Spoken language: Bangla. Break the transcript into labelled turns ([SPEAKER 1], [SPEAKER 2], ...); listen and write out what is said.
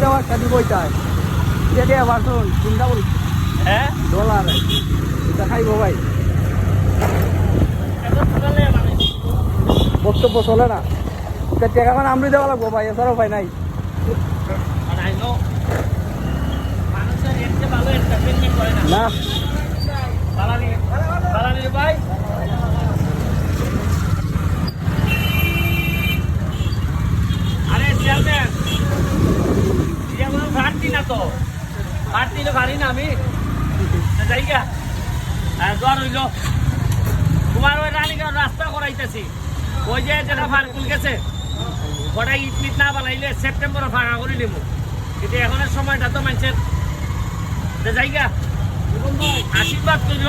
[SPEAKER 1] দেওয়া একটা দিব ওইটাই এটা দিয়ে আবার শুন চিন্তা করি
[SPEAKER 2] হ্যাঁ?
[SPEAKER 1] ডলার। এটা খাইব ভাই।
[SPEAKER 2] এখন চলে
[SPEAKER 1] বক্তব্য চলে না। টাকা মানে আমি দেওয়া লাগবো ভাই এছাড়াও উপায় নাই।
[SPEAKER 2] মানে নো। তো। ভাড়তি তো ভারি না আমি। যাই গা আর জ্বর হইল। তোমার ওই রানীগাঁও রাস্তা করাইতেছি। ওই যে যেটা ফারকুল গেছে, ওটা ইট মিট না বানাইলে সেপ্টেম্বরে ফাঁকা করে নিব। কিন্তু এখনের সময়টা তো মানুষের যাই গা আশীর্বাদ করিল